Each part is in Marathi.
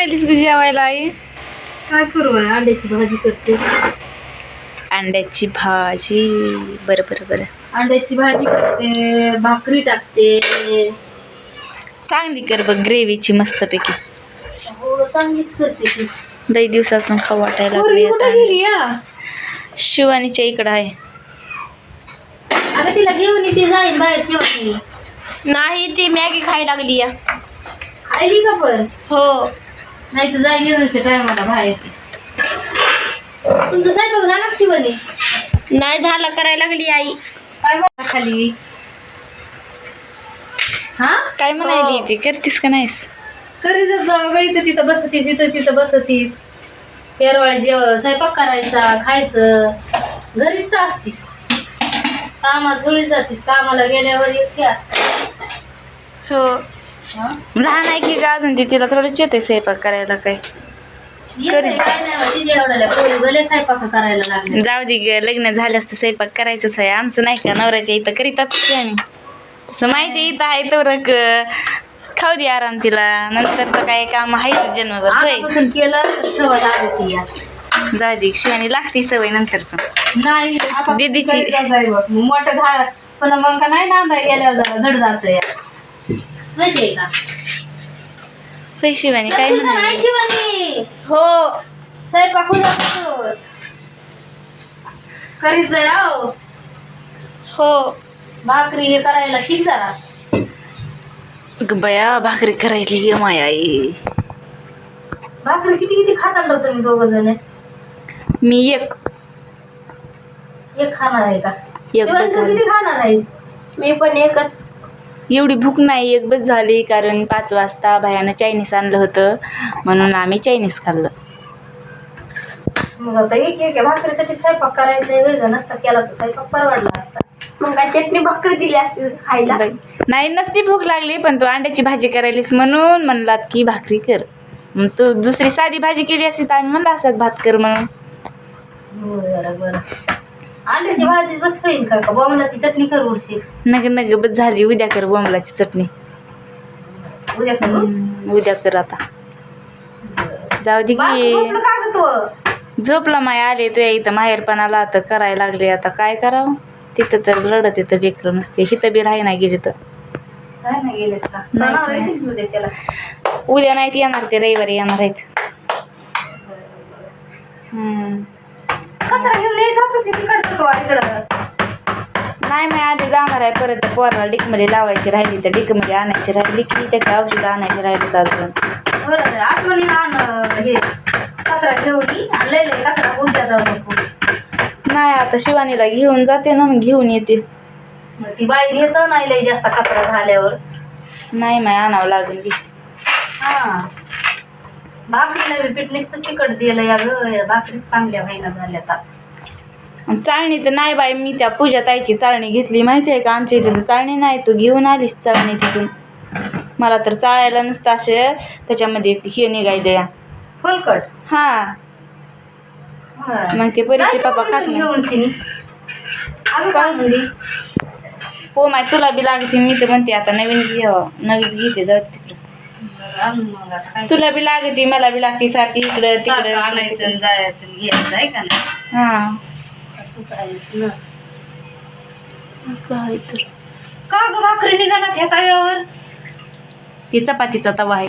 बनवलीस ग जेवायला आई? काय करू अंड्याची भाजी करते. अंड्याची भाजी. बरं बरं बरं. अंड्याची भाजी करते भाकरी टाकते. चांगली कर बघ ग्रेव्हीची मस्तपैकी. हो चांगलीच करते ती. लई दिवसातून खाऊ वाटायला लागली पोरगी कुठं आता. गेली या? शिवानीच्या इकडं आहे. अगं तिला घेऊन येते जाईन बाहेर शेवटी नाही ती मॅगी खायला लागली या. आली का पण? हो. नाही तर जाईन येण्याच्या टायमाला बाहेर. तुमचं स्वयंपाक झाला का शिवानी नाही झालं करायला लागली आई. काय म्हणा खाली? हा? काय म्हणायली? हो. ती करतीस का नाहीस? करी जर जाऊ ग इथं तिथं बसतीस इथं तिथं बसतीस. पेरवाळ जेव स्वयंपाक करायचा खायचं. घरीच तर असतीस. कामाला थोडी जातीस कामाला गेल्यावर एकटी असते हो. लहान आहे की का अजून ती? तिला थोडंच येते स्वयंपाक करायला काय काय नाही बा, तिच्या एवढ्या पोरी भले स्वयंपाक करायला लागले. जाऊ दे ग लग्न झाल्यास तर स्वयंपाक करायचंच आहे. आमचं नाही का? नवऱ्याच्या इथं करीतात की आम्ही. तसं माहिती इथं आहे तर खाऊ दे आराम तिला. नंतर तर काय काम आहे जन्मभर होय. आतापासून केलं तर सवय या. जाऊ दे शिवानी लागते सवय नंतर पण. नाही आता दीदीची. करीतच आहे बघ. मोठं झाड पण मग का नाही नांदा गेल्यावर जरा जड जात या माहिती आहे का? होय शिवानी काय नाही म्हणाली शिवानी हो स्वयंपाक जातो करीत जाय आहो हो. भाकरी हे करायला शिक जरा. ग बया भाकरी करायली ग माया आई. भाकरी किती किती खाताल रे तुम्ही दोघ जण? मी एक. एक खाणार आहे का? एक शिवानी तू बस किती खाणार आहेस? मी पण एकच. एवढी भूक नाही एक बस झाली कारण पाच वाजता भयानं चायनीज आणलं होतं. म्हणून आम्ही चायनीज खाल्लं. मग आता एक एक भाकरीसाठी स्वयंपाक करायचा वेगळं नसता केला तर स्वयंपाक परवडला असता. मग काय चटणी भाकरी दिली असती खायला. नाही नसती भूक लागली पण तू अंड्याची भाजी करायलीस म्हणून म्हणलात की भाकरी कर. मग तू दुसरी साधी भाजी केली असती तर आम्ही म्हणलं असत भात कर म्हणून. बरं बरं. अंड्याची भाजी बस होईल का? का बॉम्बलाची चटणी कर नग नग बस झाली. उद्या कर बोंबलाची चटणी. उद्या करू? हम्म, उद्या कर आता. जाऊ दे बाळा, की. झोपलं का ग तू? झोपला माय आले तुया इथं माहेरपणाला तर करायला लागले आता. काय करावं? तिथं तर रडत येतं लेकरं नसते. इथं बी राही नाही गेली तर. काय नाही गेलेत का? नाही. जनावर येतील की उद्याच्याला? उद्या नाहीत येणार ते. रविवारी येणार आहेत. हम्म. कचरा घेऊन यायचा होता तिकडचं तो इकडं? नाही मी आधी जाणार आहे परत त्या पोराला डिकमध्ये लावायची राहिली तर डिकमध्ये आणायची राहिली की त्याच्या औषधं आणायची राहिली अजून. बरं आठवणीला आण हे कचरा ये आणि लय लय कचरा उद्या जाऊ नको. नाही आता शिवानीला घेऊन जाते ना मग घेऊन येते. मग ती बाई घेत नाही लय जास्त कचरा झाल्यावर. नाही नाही आणावं लागेल की. हा. भाकरीला बी पीठ नुसतं चिकट दिलं या ग भाकरी चांगल्या व्हायना झाल्या आता. चाळणी तर नाही बाई मी त्या पूजा ताईची चाळणी घेतली माहिती आहे का? आमच्या इथे तर चाळणी नाही तू घेऊन आलीस चाळणी तिथून. मला तर चाळायला नुसतं असे त्याच्यामध्ये हे निघायले फुलकट? हां. मग ते परीचे पप्पा खात घेऊन काय म्हणली? हो माय तुला बी लागते मी तर म्हणते आता नवीनच घ्यावं नवीनच घेते जाऊ दे तिकडं. बरं, आणून मग आता काय तुला बी लागते मला बी लागते सारखी इकडं सारखं तिकडं आणायचं आणि जायचं आणि घ्यायचं आहे का नाही? हां. असं करायचं ना काय तर का ग भाकरी निघाला त्या तव्यावर? ती चपातीचा तवा आहे.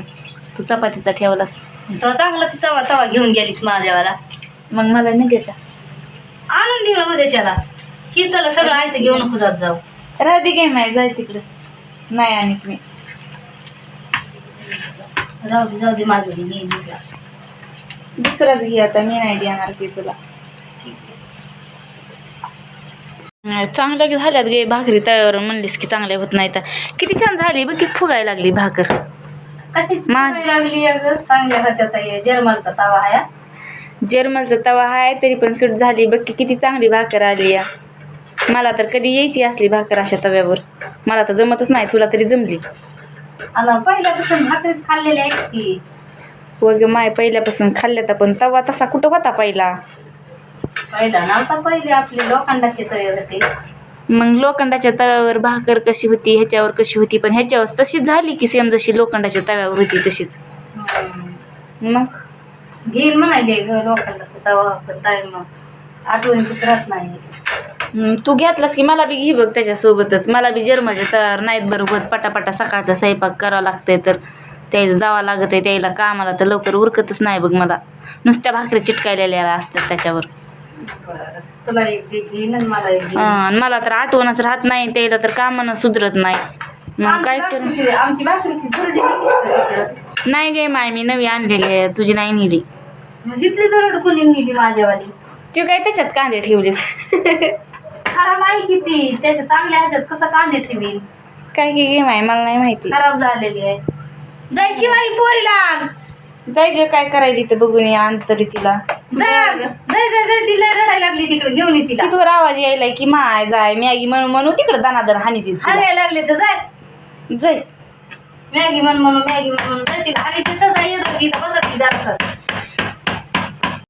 तू चपातीचा ठेवलास. तो चांगला ती तवा तवा घेऊन गेलीस माझ्यावाला. मग मला नाही घेता. आणून दे मग उद्याच्याला. शीतला सगळं आहे ते घेऊन नको जात जाऊ राहते काय नाही जाय तिकडं. नाही आणि मी. राहू दे जाऊ दे माझं दे घेईन दुसरा. दुसराच घे आता मी नाही देणार ते तुला. की झाल्यात गे भाकरी तयार म्हणलीस की चांगल्या होत नाही तर किती छान झाली बघ की फुगायला लागली भाकर. कशीच माझ- फुगायला लागली अगं? चांगल्या होत्या ताई. जर्मलचा तवा आहे जर्मलचा तवा आहे तरी पण सूट झाली बघ की किती चांगली भाकर आली या. मला तर कधी यायची असली भाकर अशा तव्यावर. मला तर जमतच नाही तुला तरी जमली. आणि पहिल्यापासून भाकरीच खाल्लेली आहे की. वग माय पहिल्यापासून खाल्ल्यात पण तवा तसा कुठं होता पहिला? पहिले आपले लोखंडाचे होते. मग लोखंडाच्या तव्यावर भाकर कशी होती ह्याच्यावर कशी होती पण ह्याच्यावर तशीच झाली की सेम जशी लोखंडाच्या तव्यावर होती तशीच. मग? घेईन ग लोकांना तवा आठवणीतच राहत नाही. हम्म, तू घेतलास की मला बी घे बघ त्याच्यासोबतच. मला बी जर्मजे तर नाहीत बरोबर पटापटा सकाळचा स्वयंपाक करावा लागतंय तर. त्याला जावं लागत आहे त्याला कामाला तर लवकर उरकतच नाही बघ मला. नुसत्या भाकरी चिटकायलेल्या असतात त्याच्यावर. तुला एक घे- घेईन आणि मला एक हा, घेईन. आणि मला तर आठवणच राहत नाही त्याला तर कामानं सुधरत नाही. मग आमची काय कर? भाकरीची- आमची भाकरीची दुरडी गेलीच का तिकडं? नाही गे माय मी नवी आणलेली आहे तुझी नाही नेली. मग इथली दरड कोणी नेली माझ्यावाली? तू काय त्याच्यात कांदे ठेवलेस? खराब आहे किती त्याच्या चांगल्या ह्याच्यात कसं कांदे ठेवील काय की गे माय मला नाही माहिती. खराब झालेली आहे. जाय शिवाई पोरीला. जाय गे काय करायली तर बघून ये आण तरी तिला आण. जाय जाय जाय तिला रडायला लागली तिकडे घेऊन ये तिला. तिथवर आवाज यायलाय की माय जाय मॅगी म्हणून म्हणून तिकडे दानादर हानी तिला. हाणायला लागले तर जाय. जाय. मॅगी म्हण म्हणून मॅगी म्हण म्हणून जाय तिला. आणि तिथं जाय बसत ती